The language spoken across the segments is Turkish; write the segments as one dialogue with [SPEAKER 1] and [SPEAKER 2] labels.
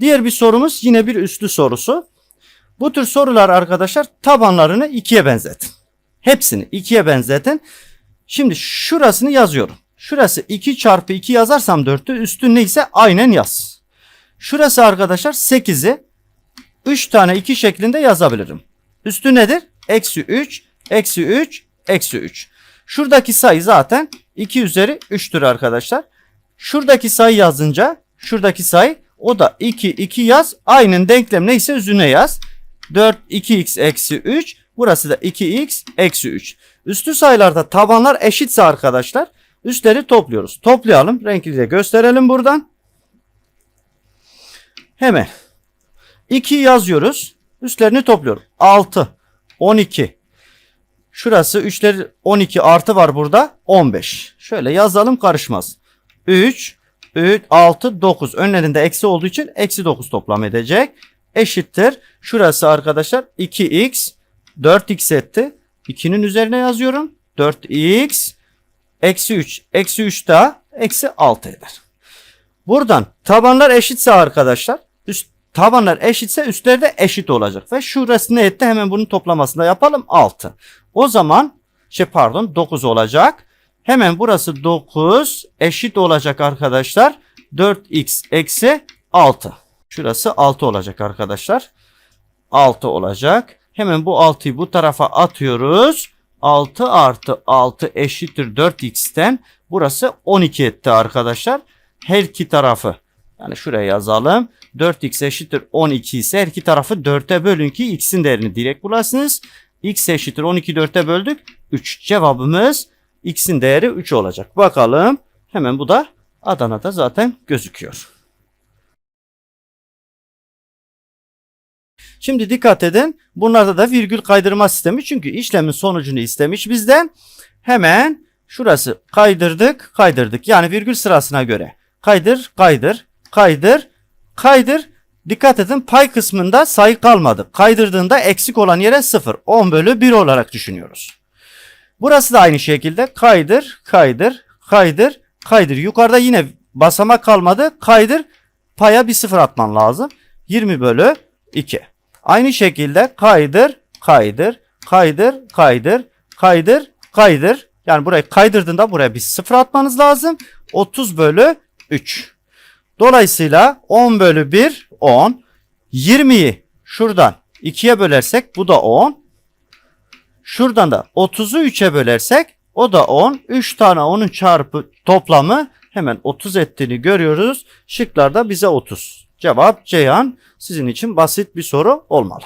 [SPEAKER 1] Diğer bir sorumuz yine bir üslü sorusu. Bu tür sorular arkadaşlar tabanlarını ikiye benzetin. Hepsini ikiye benzetin. Şimdi şurasını yazıyorum. Şurası 2 çarpı 2 yazarsam 4'tü. Üstü neyse aynen yaz. Şurası arkadaşlar 8'i 3 tane 2 şeklinde yazabilirim. Üstü nedir? Eksi 3, eksi 3, eksi 3. Şuradaki sayı zaten 2 üzeri 3'tür arkadaşlar. Şuradaki sayı yazınca şuradaki sayı o da 2, 2 yaz. Aynen denklem neyse üzerine yaz. 4, 2x eksi 3. Burası da 2x eksi 3. Üstü sayılarda tabanlar eşitse arkadaşlar üstleri topluyoruz. Toplayalım. Renkli de gösterelim buradan. Hemen 2 yazıyoruz. Üstlerini topluyorum. 6, 12. Şurası 3'leri 12 artı var burada. 15. Şöyle yazalım karışmaz. 3, 3, 6, 9. Önlerinde eksi olduğu için eksi 9 toplam edecek. Eşittir. Şurası arkadaşlar 2x 4x etti. 2'nin üzerine yazıyorum. 4x eksi 3. Eksi 3 daha eksi 6 eder. Buradan tabanlar eşitse arkadaşlar üst, tabanlar eşitse üstleri de eşit olacak. Ve şurası ne etti hemen bunun toplamasında yapalım 6. O zaman şey pardon 9 olacak. Hemen burası 9 eşit olacak arkadaşlar. 4x eksi 6. Şurası 6 olacak arkadaşlar. 6 olacak. Hemen bu 6'yı bu tarafa atıyoruz. 6 artı 6 eşittir 4x'ten. Burası 12 etti arkadaşlar. Her iki tarafı yani şuraya yazalım. 4x eşittir 12 ise her iki tarafı 4'e bölün ki x'in değerini direkt bulasınız. x eşittir 12 4'e böldük. 3 cevabımız x'in değeri 3 olacak. Bakalım. Hemen bu da Adana'da zaten gözüküyor. Şimdi dikkat edin. Bunlarda da virgül kaydırma sistemi. Çünkü işlemin sonucunu istemiş bizden. Hemen şurası kaydırdık, kaydırdık. Yani virgül sırasına göre. Kaydır, kaydır, kaydır, kaydır. Dikkat edin pay kısmında sayı kalmadı. Kaydırdığında eksik olan yere 0. 10 bölü 1 olarak düşünüyoruz. Burası da aynı şekilde kaydır, kaydır, kaydır, kaydır. Yukarıda yine basamak kalmadı. Kaydır, paya bir sıfır atman lazım. 20 bölü 2. Aynı şekilde kaydır, kaydır, kaydır, kaydır, kaydır, kaydır. Yani burayı kaydırdığında buraya bir sıfır atmanız lazım. 30 bölü 3. Dolayısıyla 10 bölü 1 10. 20'yi şuradan 2'ye bölersek bu da 10. Şuradan da 30'u 3'e bölersek o da 10. 3 tane onun çarpı toplamı hemen 30 ettiğini görüyoruz. Şıklarda bize 30. Cevap Ceyhan sizin için basit bir soru olmalı.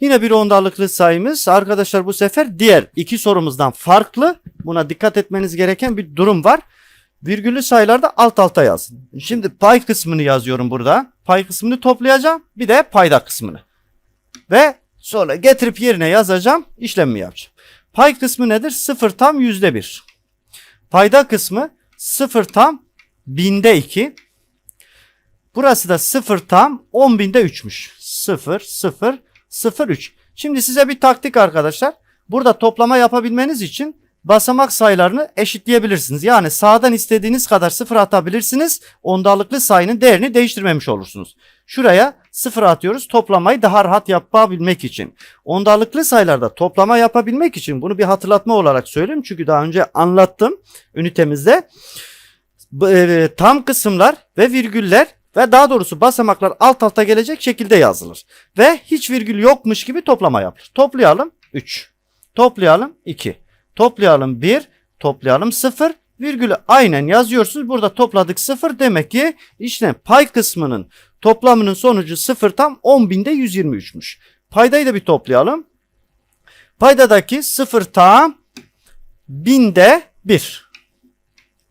[SPEAKER 1] Yine bir ondalıklı sayımız. Arkadaşlar bu sefer diğer iki sorumuzdan farklı. Buna dikkat etmeniz gereken bir durum var. Virgüllü sayılarda alt alta yazın. Şimdi pay kısmını yazıyorum burada. Pay kısmını toplayacağım. Bir de payda kısmını. Ve sonra getirip yerine yazacağım. işlemimi yapacağım. Pay kısmı nedir? 0 tam yüzde bir. Payda kısmı 0 tam binde 2. Burası da 0 tam 10 binde 3'müş. 0, 0, 0, 3. Şimdi size bir taktik arkadaşlar. Burada toplama yapabilmeniz için basamak sayılarını eşitleyebilirsiniz. Yani sağdan istediğiniz kadar sıfır atabilirsiniz. Ondalıklı sayının değerini değiştirmemiş olursunuz. Şuraya sıfır atıyoruz toplamayı daha rahat yapabilmek için. Ondalıklı sayılarda toplama yapabilmek için bunu bir hatırlatma olarak söyleyeyim. Çünkü daha önce anlattım ünitemizde. E, tam kısımlar ve virgüller ve daha doğrusu basamaklar alt alta gelecek şekilde yazılır. Ve hiç virgül yokmuş gibi toplama yapılır. Toplayalım 3. Toplayalım 2. Toplayalım 1. Toplayalım 0. Virgülü aynen yazıyorsunuz. Burada topladık 0. Demek ki işlem pay kısmının toplamının sonucu 0 tam 10 binde 123'müş. Paydayı da bir toplayalım. Paydadaki 0 tam binde 1.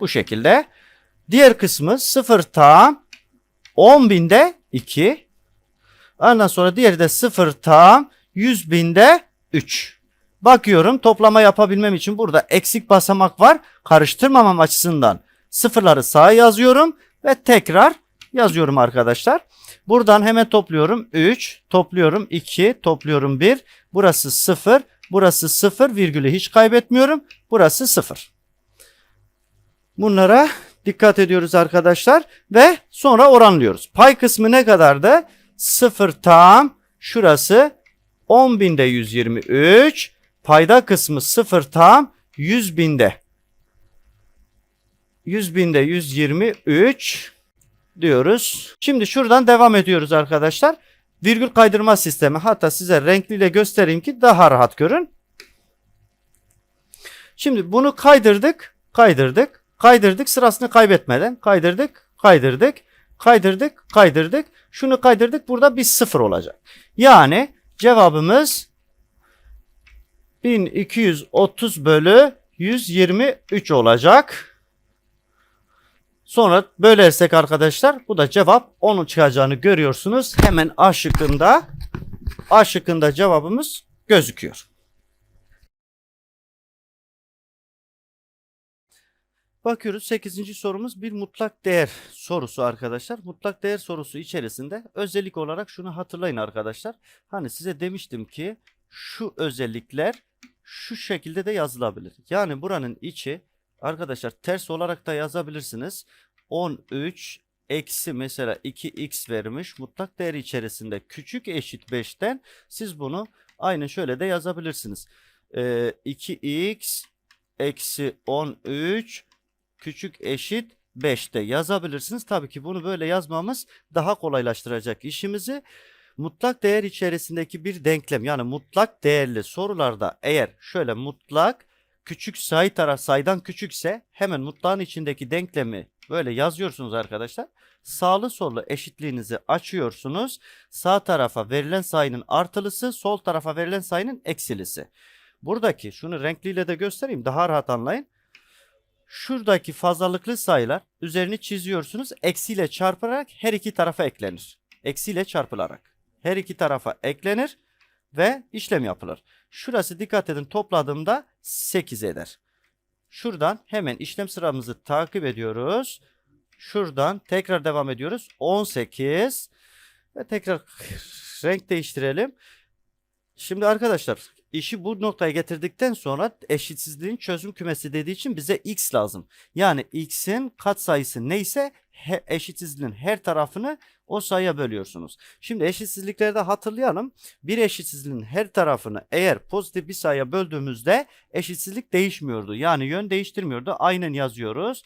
[SPEAKER 1] Bu şekilde. Diğer kısmı 0 tam 10 binde 2. Ondan sonra diğeri de 0 tam 100 binde 3. Bakıyorum toplama yapabilmem için burada eksik basamak var. Karıştırmamam açısından sıfırları sağa yazıyorum ve tekrar yazıyorum arkadaşlar. Buradan hemen topluyorum 3, topluyorum 2, topluyorum 1. Burası 0, burası 0 virgülü hiç kaybetmiyorum. Burası 0. Bunlara dikkat ediyoruz arkadaşlar ve sonra oranlıyoruz. Pay kısmı ne kadardı? 0 tam şurası 10 binde 123 payda kısmı 0 tam 100 binde 100 binde 123 diyoruz. Şimdi şuradan devam ediyoruz arkadaşlar. Virgül kaydırma sistemi. Hatta size renkliyle göstereyim ki daha rahat görün. Şimdi bunu kaydırdık, kaydırdık, kaydırdık sırasını kaybetmeden kaydırdık, kaydırdık, kaydırdık, kaydırdık. Şunu kaydırdık burada bir sıfır olacak. Yani cevabımız 1230 bölü 123 olacak. Sonra bölersek arkadaşlar bu da cevap 10'un çıkacağını görüyorsunuz. Hemen A şıkkında A şıkkında cevabımız gözüküyor. Bakıyoruz 8. sorumuz bir mutlak değer sorusu arkadaşlar. Mutlak değer sorusu içerisinde özellik olarak şunu hatırlayın arkadaşlar. Hani size demiştim ki şu özellikler şu şekilde de yazılabilir. Yani buranın içi arkadaşlar ters olarak da yazabilirsiniz. 13 eksi mesela 2x vermiş mutlak değer içerisinde küçük eşit 5'ten siz bunu aynı şöyle de yazabilirsiniz. Ee, 2x eksi 13 küçük eşit 5'te yazabilirsiniz. Tabii ki bunu böyle yazmamız daha kolaylaştıracak işimizi. Mutlak değer içerisindeki bir denklem yani mutlak değerli sorularda eğer şöyle mutlak küçük sayı taraf sayıdan küçükse hemen mutlağın içindeki denklemi böyle yazıyorsunuz arkadaşlar. Sağlı sollu eşitliğinizi açıyorsunuz. Sağ tarafa verilen sayının artılısı, sol tarafa verilen sayının eksilisi. Buradaki şunu renkliyle de göstereyim daha rahat anlayın. Şuradaki fazlalıklı sayılar üzerini çiziyorsunuz. Eksiyle çarpılarak her iki tarafa eklenir. Eksiyle çarpılarak. Her iki tarafa eklenir ve işlem yapılır. Şurası dikkat edin topladığımda 8 eder. Şuradan hemen işlem sıramızı takip ediyoruz. Şuradan tekrar devam ediyoruz. 18 ve tekrar renk değiştirelim. Şimdi arkadaşlar işi bu noktaya getirdikten sonra eşitsizliğin çözüm kümesi dediği için bize x lazım. Yani x'in katsayısı neyse he, eşitsizliğin her tarafını o sayıya bölüyorsunuz. Şimdi eşitsizliklerde hatırlayalım. Bir eşitsizliğin her tarafını eğer pozitif bir sayıya böldüğümüzde eşitsizlik değişmiyordu. Yani yön değiştirmiyordu. Aynen yazıyoruz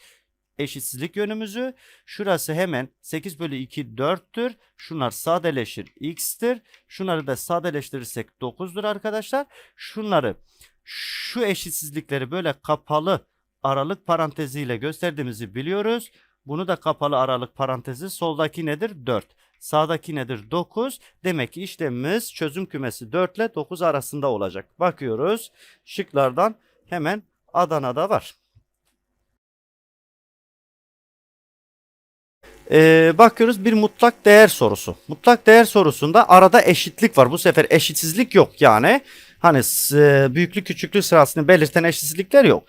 [SPEAKER 1] eşitsizlik yönümüzü. Şurası hemen 8 bölü 2 4'tür. Şunlar sadeleşir x'tir. Şunları da sadeleştirirsek 9'dur arkadaşlar. Şunları şu eşitsizlikleri böyle kapalı aralık paranteziyle gösterdiğimizi biliyoruz. Bunu da kapalı aralık parantezi soldaki nedir? 4. Sağdaki nedir? 9. Demek ki işlemimiz çözüm kümesi 4 ile 9 arasında olacak. Bakıyoruz. Şıklardan hemen Adana'da var. Ee, bakıyoruz bir mutlak değer sorusu. Mutlak değer sorusunda arada eşitlik var. Bu sefer eşitsizlik yok yani. Hani e, büyüklük küçüklük sırasını belirten eşitsizlikler yok.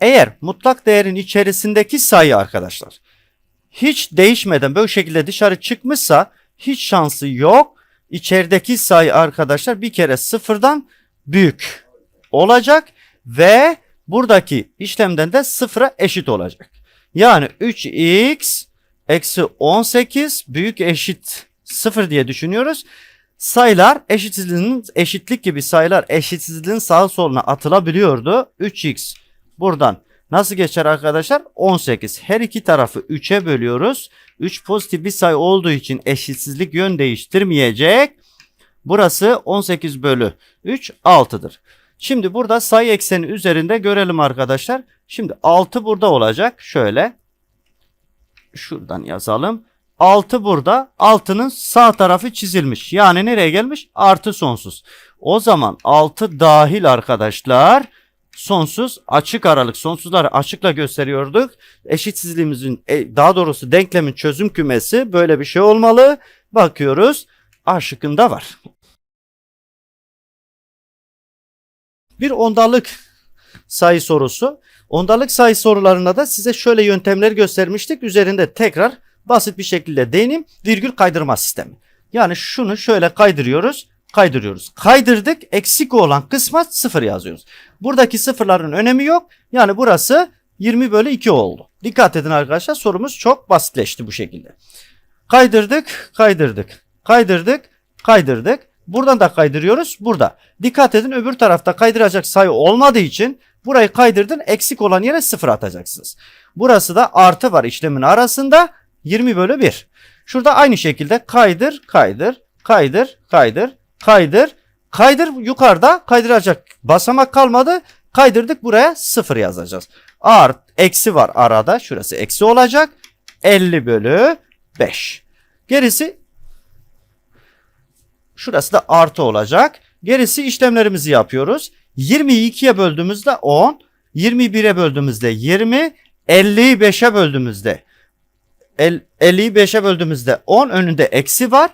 [SPEAKER 1] Eğer mutlak değerin içerisindeki sayı arkadaşlar hiç değişmeden böyle şekilde dışarı çıkmışsa hiç şansı yok. İçerideki sayı arkadaşlar bir kere sıfırdan büyük olacak ve buradaki işlemden de sıfıra eşit olacak. Yani 3x eksi 18 büyük eşit 0 diye düşünüyoruz. Sayılar eşitsizliğinin eşitlik gibi sayılar eşitsizliğin sağ soluna atılabiliyordu. 3x buradan nasıl geçer arkadaşlar? 18. Her iki tarafı 3'e bölüyoruz. 3 pozitif bir sayı olduğu için eşitsizlik yön değiştirmeyecek. Burası 18 bölü 3 6'dır. Şimdi burada sayı ekseni üzerinde görelim arkadaşlar. Şimdi 6 burada olacak. Şöyle şuradan yazalım. 6 burada. 6'nın sağ tarafı çizilmiş. Yani nereye gelmiş? Artı sonsuz. O zaman 6 dahil arkadaşlar. Sonsuz açık aralık. Sonsuzları açıkla gösteriyorduk. Eşitsizliğimizin e, daha doğrusu denklemin çözüm kümesi böyle bir şey olmalı. Bakıyoruz. A şıkkında var. Bir ondalık sayı sorusu. Ondalık sayı sorularında da size şöyle yöntemler göstermiştik. Üzerinde tekrar basit bir şekilde değineyim. Virgül kaydırma sistemi. Yani şunu şöyle kaydırıyoruz. Kaydırıyoruz. Kaydırdık. Eksik olan kısma sıfır yazıyoruz. Buradaki sıfırların önemi yok. Yani burası 20 bölü 2 oldu. Dikkat edin arkadaşlar sorumuz çok basitleşti bu şekilde. Kaydırdık, kaydırdık, kaydırdık, kaydırdık. Buradan da kaydırıyoruz. Burada. Dikkat edin öbür tarafta kaydıracak sayı olmadığı için burayı kaydırdın eksik olan yere 0 atacaksınız. Burası da artı var işlemin arasında 20 bölü 1. Şurada aynı şekilde kaydır, kaydır, kaydır, kaydır, kaydır, kaydır yukarıda kaydıracak basamak kalmadı. Kaydırdık buraya 0 yazacağız. Art, eksi var arada. Şurası eksi olacak. 50 bölü 5. Gerisi şurası da artı olacak. Gerisi işlemlerimizi yapıyoruz. 20'yi 2'ye böldüğümüzde 10, 21'e böldüğümüzde 20, 50'yi 5'e böldüğümüzde el- 50'yi 5'e böldüğümüzde 10 önünde eksi var.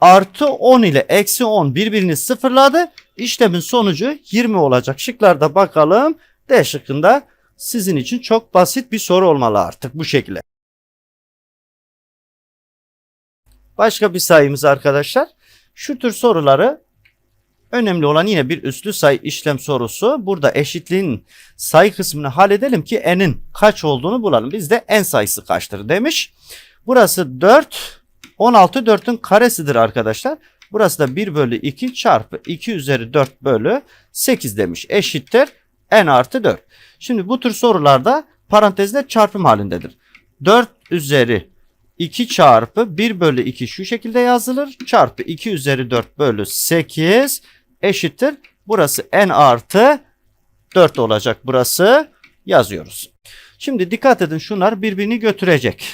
[SPEAKER 1] Artı 10 ile eksi 10 birbirini sıfırladı. İşlemin sonucu 20 olacak. Şıklarda bakalım. D şıkkında sizin için çok basit bir soru olmalı artık bu şekilde. Başka bir sayımız arkadaşlar. Şu tür soruları önemli olan yine bir üslü sayı işlem sorusu. Burada eşitliğin sayı kısmını halledelim ki n'in kaç olduğunu bulalım. Bizde n sayısı kaçtır demiş. Burası 4. 16 4'ün karesidir arkadaşlar. Burası da 1 bölü 2 çarpı 2 üzeri 4 bölü 8 demiş. Eşittir n artı 4. Şimdi bu tür sorularda parantezler çarpım halindedir. 4 üzeri 2 çarpı 1 bölü 2 şu şekilde yazılır. Çarpı 2 üzeri 4 bölü 8 eşittir. Burası n artı 4 olacak burası. Yazıyoruz. Şimdi dikkat edin şunlar birbirini götürecek.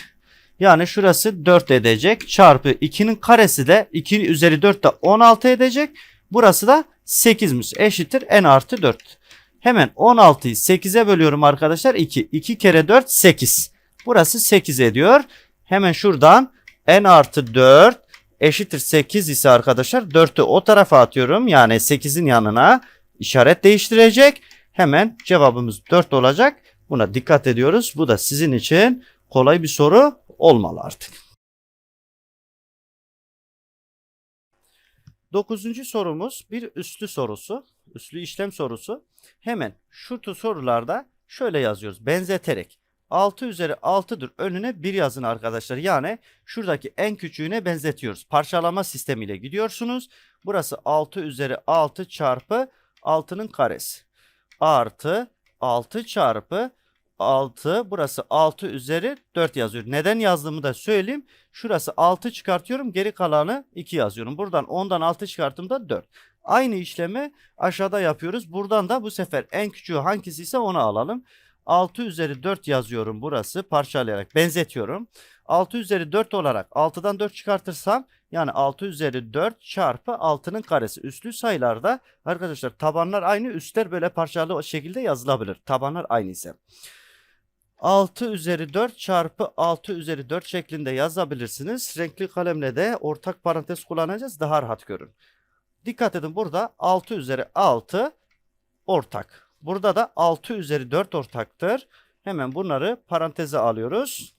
[SPEAKER 1] Yani şurası 4 edecek. Çarpı 2'nin karesi de 2 üzeri 4 de 16 edecek. Burası da 8'miş. Eşittir n artı 4. Hemen 16'yı 8'e bölüyorum arkadaşlar. 2. 2 kere 4 8. Burası 8 ediyor. Hemen şuradan n artı 4 eşittir 8 ise arkadaşlar 4'ü o tarafa atıyorum. Yani 8'in yanına işaret değiştirecek. Hemen cevabımız 4 olacak. Buna dikkat ediyoruz. Bu da sizin için kolay bir soru olmalı artık. Dokuzuncu sorumuz bir üslü sorusu. Üslü işlem sorusu. Hemen şu sorularda şöyle yazıyoruz. Benzeterek 6 üzeri 6'dır önüne 1 yazın arkadaşlar. Yani şuradaki en küçüğüne benzetiyoruz. Parçalama sistemiyle gidiyorsunuz. Burası 6 üzeri 6 çarpı 6'nın karesi. Artı 6 çarpı 6 burası 6 üzeri 4 yazıyor. Neden yazdığımı da söyleyeyim. Şurası 6 çıkartıyorum geri kalanı 2 yazıyorum. Buradan 10'dan 6 çıkarttığımda 4. Aynı işlemi aşağıda yapıyoruz. Buradan da bu sefer en küçüğü hangisi ise onu alalım. 6 üzeri 4 yazıyorum burası parçalayarak benzetiyorum. 6 üzeri 4 olarak 6'dan 4 çıkartırsam yani 6 üzeri 4 çarpı 6'nın karesi. Üstlü sayılarda arkadaşlar tabanlar aynı üstler böyle parçalı şekilde yazılabilir. Tabanlar aynı ise. 6 üzeri 4 çarpı 6 üzeri 4 şeklinde yazabilirsiniz. Renkli kalemle de ortak parantez kullanacağız. Daha rahat görün. Dikkat edin burada 6 üzeri 6 ortak. Burada da 6 üzeri 4 ortaktır. Hemen bunları paranteze alıyoruz.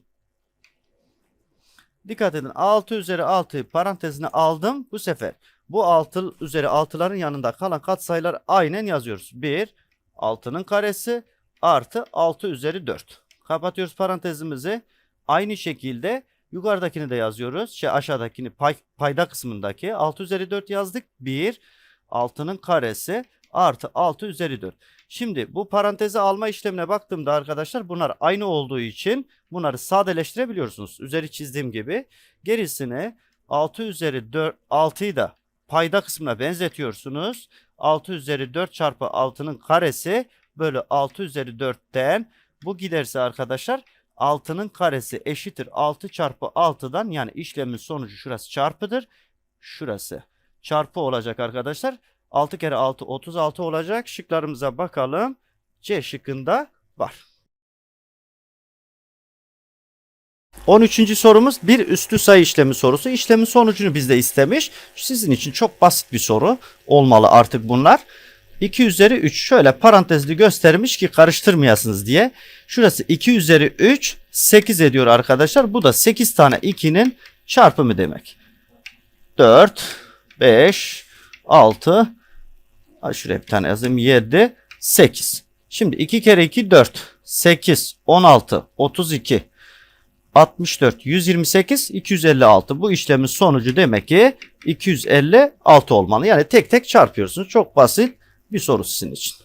[SPEAKER 1] Dikkat edin 6 üzeri 6'yı parantezine aldım. Bu sefer bu 6 üzeri 6'ların yanında kalan katsayılar aynen yazıyoruz. 1 6'nın karesi artı 6 üzeri 4. Kapatıyoruz parantezimizi. Aynı şekilde yukarıdakini de yazıyoruz. Şey aşağıdakini pay, payda kısmındaki 6 üzeri 4 yazdık. 1 6'nın karesi artı 6 üzeri 4. Şimdi bu paranteze alma işlemine baktığımda arkadaşlar bunlar aynı olduğu için bunları sadeleştirebiliyorsunuz. Üzeri çizdiğim gibi. Gerisini 6 üzeri 4 6'yı da payda kısmına benzetiyorsunuz. 6 üzeri 4 çarpı 6'nın karesi bölü 6 üzeri 4'ten bu giderse arkadaşlar 6'nın karesi eşittir 6 çarpı 6'dan yani işlemin sonucu şurası çarpıdır. Şurası çarpı olacak arkadaşlar. 6 kere 6 36 olacak. Şıklarımıza bakalım. C şıkkında var. 13. sorumuz bir üstü sayı işlemi sorusu. İşlemin sonucunu bizde istemiş. Sizin için çok basit bir soru olmalı artık bunlar. 2 üzeri 3 şöyle parantezli göstermiş ki karıştırmayasınız diye. Şurası 2 üzeri 3 8 ediyor arkadaşlar. Bu da 8 tane 2'nin çarpımı demek. 4 5 6 Şuraya bir tane yazayım. 7, 8. Şimdi 2 kere 2 4. 8, 16, 32, 64, 128, 256. Bu işlemin sonucu demek ki 256 olmalı. Yani tek tek çarpıyorsunuz. Çok basit bir soru sizin için.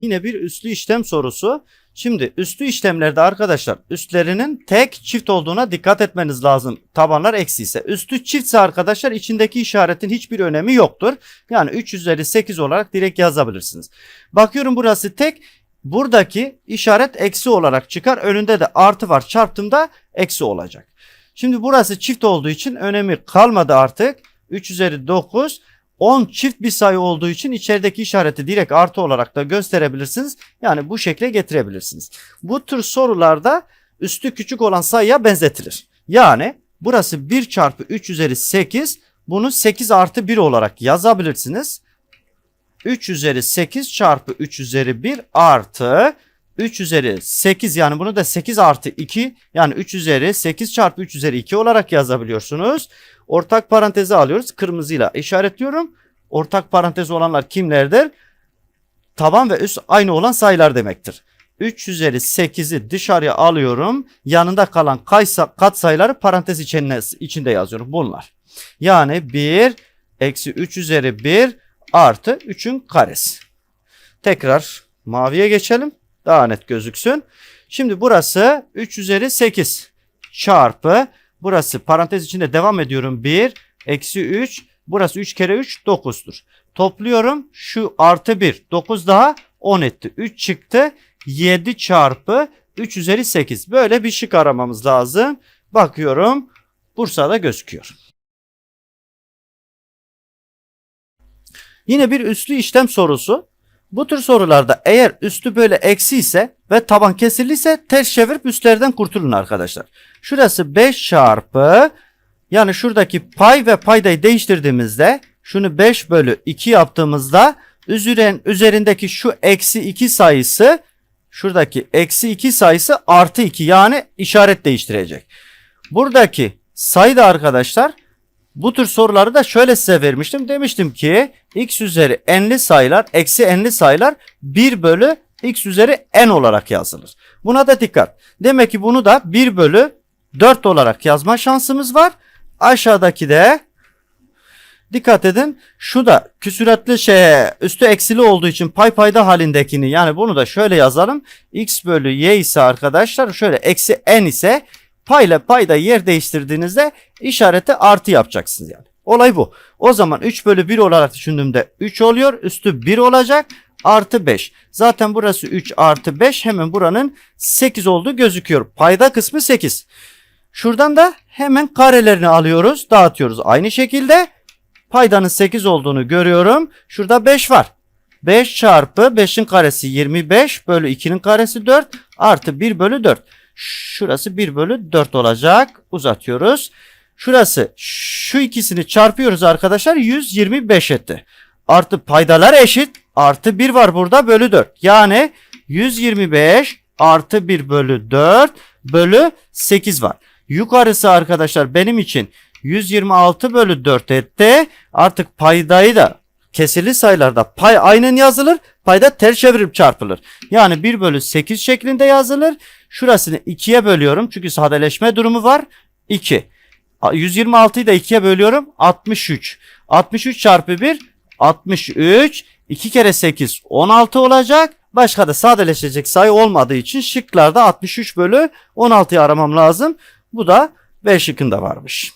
[SPEAKER 1] Yine bir üslü işlem sorusu. Şimdi üslü işlemlerde arkadaşlar üstlerinin tek çift olduğuna dikkat etmeniz lazım. Tabanlar eksi ise. Üstü çiftse arkadaşlar içindeki işaretin hiçbir önemi yoktur. Yani 3 üzeri 8 olarak direkt yazabilirsiniz. Bakıyorum burası tek. Buradaki işaret eksi olarak çıkar. Önünde de artı var. Çarptığımda eksi olacak. Şimdi burası çift olduğu için önemi kalmadı artık. 3 üzeri 9 10 çift bir sayı olduğu için içerideki işareti direkt artı olarak da gösterebilirsiniz. Yani bu şekle getirebilirsiniz. Bu tür sorularda üstü küçük olan sayıya benzetilir. Yani burası 1 çarpı 3 üzeri 8 bunu 8 artı 1 olarak yazabilirsiniz. 3 üzeri 8 çarpı 3 üzeri 1 artı 3 üzeri 8 yani bunu da 8 artı 2 yani 3 üzeri 8 çarpı 3 üzeri 2 olarak yazabiliyorsunuz. Ortak parantezi alıyoruz. Kırmızıyla işaretliyorum. Ortak parantez olanlar kimlerdir? Taban ve üst aynı olan sayılar demektir. 3 üzeri 8'i dışarıya alıyorum. Yanında kalan kaysa, kat sayıları parantez içinde yazıyorum. Bunlar. Yani 1 eksi 3 üzeri 1 artı 3'ün karesi. Tekrar maviye geçelim. Daha net gözüksün. Şimdi burası 3 üzeri 8 çarpı burası parantez içinde devam ediyorum. 1 eksi 3 burası 3 kere 3 9'dur. Topluyorum şu artı 1 9 daha 10 etti. 3 çıktı 7 çarpı 3 üzeri 8 böyle bir şık aramamız lazım. Bakıyorum Bursa'da gözüküyor. Yine bir üslü işlem sorusu. Bu tür sorularda eğer üstü böyle eksi ise ve taban kesirliyse ters çevirip üstlerden kurtulun arkadaşlar. Şurası 5 çarpı yani şuradaki pay ve paydayı değiştirdiğimizde şunu 5 bölü 2 yaptığımızda üzeren, üzerindeki şu eksi 2 sayısı şuradaki eksi 2 sayısı artı 2 yani işaret değiştirecek. Buradaki sayı da arkadaşlar bu tür soruları da şöyle size vermiştim. Demiştim ki x üzeri n'li sayılar eksi n'li sayılar 1 bölü x üzeri n olarak yazılır. Buna da dikkat. Demek ki bunu da 1 bölü 4 olarak yazma şansımız var. Aşağıdaki de dikkat edin şu da küsuratlı şey üstü eksili olduğu için pay payda halindekini yani bunu da şöyle yazalım. x bölü y ise arkadaşlar şöyle eksi n ise payla payda yer değiştirdiğinizde işareti artı yapacaksınız yani. Olay bu. O zaman 3 bölü 1 olarak düşündüğümde 3 oluyor. Üstü 1 olacak. Artı 5. Zaten burası 3 artı 5. Hemen buranın 8 olduğu gözüküyor. Payda kısmı 8. Şuradan da hemen karelerini alıyoruz. Dağıtıyoruz. Aynı şekilde paydanın 8 olduğunu görüyorum. Şurada 5 var. 5 çarpı 5'in karesi 25 bölü 2'nin karesi 4 artı 1 bölü 4. Şurası 1 bölü 4 olacak. Uzatıyoruz. Şurası şu ikisini çarpıyoruz arkadaşlar 125 etti. Artı paydalar eşit. Artı 1 var burada bölü 4. Yani 125 artı 1 bölü 4 bölü 8 var. Yukarısı arkadaşlar benim için 126 bölü 4 etti. Artık paydayı da kesirli sayılarda pay aynen yazılır. Payda ters çevirip çarpılır. Yani 1 bölü 8 şeklinde yazılır. Şurasını 2'ye bölüyorum. Çünkü sadeleşme durumu var. 2. 126'yı da 2'ye bölüyorum. 63. 63 çarpı 1 63. 2 kere 8 16 olacak. Başka da sadeleşecek sayı olmadığı için şıklarda 63 bölü 16'yı aramam lazım. Bu da B şıkkında varmış.